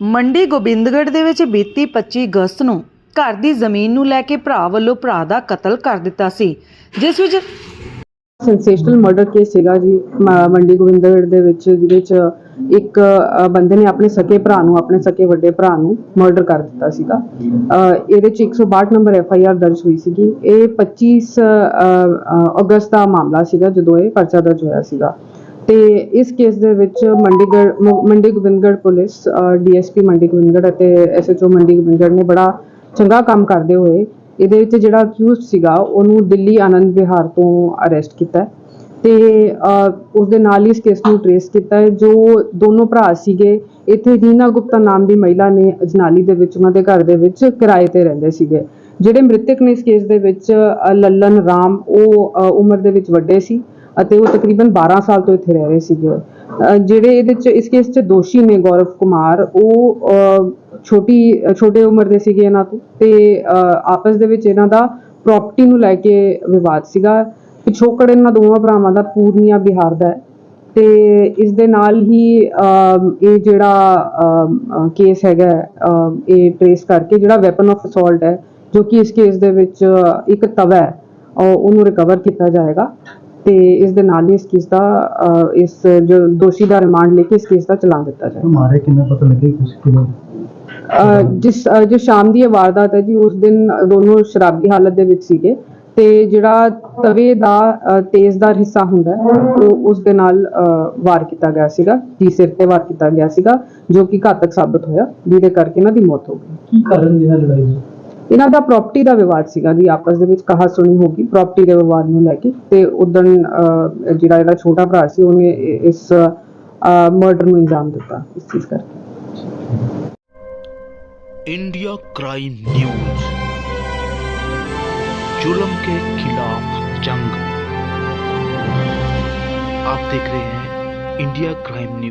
ਮੰਡੀ ਗੋਬਿੰਦਗੜ੍ਹ ਦੇ ਵਿੱਚ ਬੀਤੀ 25 ਅਗਸਤ ਨੂੰ ਘਰ ਦੀ ਜ਼ਮੀਨ ਨੂੰ ਲੈ ਕੇ ਭਰਾ ਵੱਲੋਂ ਭਰਾ ਦਾ ਕਤਲ ਕਰ ਦਿੱਤਾ ਸੀ ਜਿਸ ਵਿੱਚ ਸੈਂਸੇਸ਼ਨਲ ਮਰਡਰ ਕੇਸ ਸੀਗਾ ਜੀ ਮ- ਮੰਡੀ ਗੋਬਿੰਦਗੜ੍ਹ ਦੇ ਵਿੱਚ ਜਿਹਦੇ ਚ ਇੱਕ ਅ, ਬੰਦੇ ਨੇ ਆਪਣੇ ਸਕੇ ਭਰਾ ਨੂੰ ਆਪਣੇ ਸਕੇ ਵੱਡੇ ਭਰਾ ਨੂੰ ਮਰਡਰ ਕਰ ਦਿੱਤਾ ਸੀਗਾ। ਅ, ਇਹਦੇ ਚ 162 ਨੰਬਰ ਐਫ ਆਈ ਆਰ ਦਰਜ ਹੋਈ ਸੀਗੀ। ਇਹ 25 ਅ, ਅ, ਅਗਸਤ ਦਾ ਮਾਮਲਾ ਸੀਗਾ ਜਦੋਂ ਇਹ ਪਰਚਾ ਦਰਜ ਹੋਇਆ ਸੀਗਾ। ਤੇ ਇਸ ਕੇਸ ਦੇ ਵਿੱਚ ਮੰਡੀਗੜ੍ਹ ਮ- ਮੰਡੀ ਗੋਬਿੰਦਗੜ੍ਹ ਪੁਲਿਸ ਡੀਐਸਪੀ ਮੰਡੀ ਗੋਬਿੰਦਗੜ੍ਹ ਅਤੇ ਐਸਐਚਓ ਮੰਡੀ ਗੋਬਿੰਦਗੜ੍ਹ ਨੇ ਬੜਾ ਚੰਗਾ ਕੰਮ ਕਰਦੇ ਹੋਏ ਇਹਦੇ ਵਿੱਚ ਜਿਹੜਾ ਅਕਿਊਜ਼ਡ ਸੀਗਾ, ਉਹਨੂੰ ਦਿੱਲੀ ਆਨੰਦ ਵਿਹਾਰ ਤੋਂ ਅਰੈਸਟ ਕੀਤਾ ਹੈ। ਤੇ ਉਸ ਦੇ ਨਾਲ ਹੀ ਇਸ ਕੇਸ ਨੂੰ ਟਰੇਸ ਕੀਤਾ ਹੈ, ਜੋ ਦੋਨੋਂ ਭਰਾ ਸੀਗੇ, ਇੱਥੇ ਰੀਨਾ ਗੁਪਤਾ ਨਾਮ ਦੀ ਮਹਿਲਾ ਨੇ ਅਜਨਾਲੀ ਦੇ ਵਿੱਚ, ਉਹਨਾਂ ਦੇ ਘਰ ਦੇ ਵਿੱਚ ਕਿਰਾਏ ਤੇ ਰਹਿੰਦੇ ਸੀਗੇ। ਜਿਹੜੇ ਮ੍ਰਿਤਕ ਨੇ ਇਸ ਕੇਸ ਦੇ ਵਿੱਚ ਲੱਲਨ ਰਾਮ, ਉਹ ਉਮਰ ਦੇ ਵਿੱਚ ਵੱਡੇ ਸੀ। ਅਤੇ ਉਹ ਤਕਰੀਬਨ 12 ਸਾਲ ਤੋਂ ਇੱਥੇ ਰਹਿ ਰਹੇ ਸੀਗੇ। ਜਿਹੜੇ ਇਹਦੇ ਚ, ਇਸ ਕੇਸ ਚ ਦੋਸ਼ੀ ਨੇ ਗੌਰਵ ਕੁਮਾਰ, ਉਹ ਛੋਟੀ, ਛੋਟੇ ਉਮਰ ਦੇ ਸੀਗੇ ਇਹਨਾਂ ਤੋਂ ਤੇ ਆਪਸ ਦੇ ਵਿੱਚ ਇਹਨਾਂ ਦਾ ਪ੍ਰਾਪਰਟੀ ਨੂੰ ਲੈ ਕੇ ਵਿਵਾਦ ਸੀਗਾ। ਪਿਛੋਕੜ ਇਹਨਾਂ ਦੋਵਾਂ ਭਰਾਵਾਂ ਦਾ ਪੂਰਨੀਆ ਬਿਹਾਰ ਦਾ ਹੈ। ਤੇ ਇਸ ਦੇ ਨਾਲ ਹੀ ਇਹ ਜਿਹੜਾ ਕੇਸ ਹੈਗਾ ਇਹ ਟ੍ਰੇਸ ਕਰਕੇ ਜਿਹੜਾ ਵੈਪਨ ਆਫ ਅਸੌਲਟ ਹੈ, ਜੋ ਕਿ ਇਸ ਕੇਸ ਦੇ ਵਿੱਚ ਇੱਕ ਤਵਾ ਹੈ ਉਹਨੂੰ ਰਿਕਵਰ ਕੀਤਾ ਜਾਏਗਾ। ਤੇ ਇਸ ਦੇ ਨਾਲ ਹੀ ਇਸ ਕੇਸ ਦਾ ਅ, ਇਸ ਜੋ ਦੋਸ਼ੀ ਦਾ ਰਿਮਾਂਡ ਲੈ ਕੇ ਇਸ ਕੇਸ ਦਾ ਚਲਾਨ ਦਿੱਤਾ ਜਾਏਗਾ ਮਾਰੇ ਕਿੰਨੇ ਪਤਾ ਲੱਗੇ ਕੁਝ ਅ, ਜਿਸ ਜੋ ਸ਼ਾਮ ਦੀ ਇਹ ਵਾਰਦਾਤ ਹੈ ਜੀ ਉਸ ਦਿਨ ਦੋਨੋਂ ਸ਼ਰਾਬੀ ਹਾਲਤ ਦੇ ਵਿੱਚ ਸੀਗੇ ਤੇ ਜਿਹੜਾ ਤਵੇ ਦਾ ਅ, ਤੇਜ਼ਦਾਰ ਹਿੱਸਾ ਹੁੰਦਾ ਹੈ, ਉਹ ਉਸ ਦੇ ਨਾਲ ਅ, ਵਾਰ ਕੀਤਾ ਗਿਆ ਸੀਗਾ ਜੀ ਸਿਰ ਤੇ ਵਾਰ ਕੀਤਾ ਗਿਆ ਸੀਗਾ ਜੋ ਕਿ ਘਾਤਕ ਸਾਬਤ ਹੋਇਆ ਜਿਹਦੇ ਕਰਕੇ ਇਹਨਾਂ ਦੀ ਮੌਤ ਹੋ ਗਈ। ਕੀ ਕਾਰਨ ਜਿਹੜਾ ਲੜਾਈ ਦਾ? ਇਹਨਾਂ ਦਾ ਪ੍ਰਾਪਰਟੀ ਦਾ ਵਿਵਾਦ ਸੀਗਾ ਜੀ ਆਪਸ ਦੇ ਵਿੱਚ ਕਹਾ ਸੁਣੀ ਹੋਗੀ ਪ੍ਰਾਪਰਟੀ ਦੇ ਵਿਵਾਦ ਨੂੰ ਲੈ ਕੇ ਤੇ ਉਦੋਂ ਜਿਹੜਾ ਇਹਦਾ ਛੋਟਾ ਭਰਾ ਸੀ ਉਹਨੇ ਇ- ਇਸ ਮਰਡਰ ਨੂੰ ਅੰਜਾਮ ਦਿੱਤਾ ਇਸ ਚੀਜ਼ ਕਰਕੇ इंडिया क्राइम न्यूज जुल्म के खिलाफ जंग आप देख रहे हैं इंडिया क्राइम न्यूज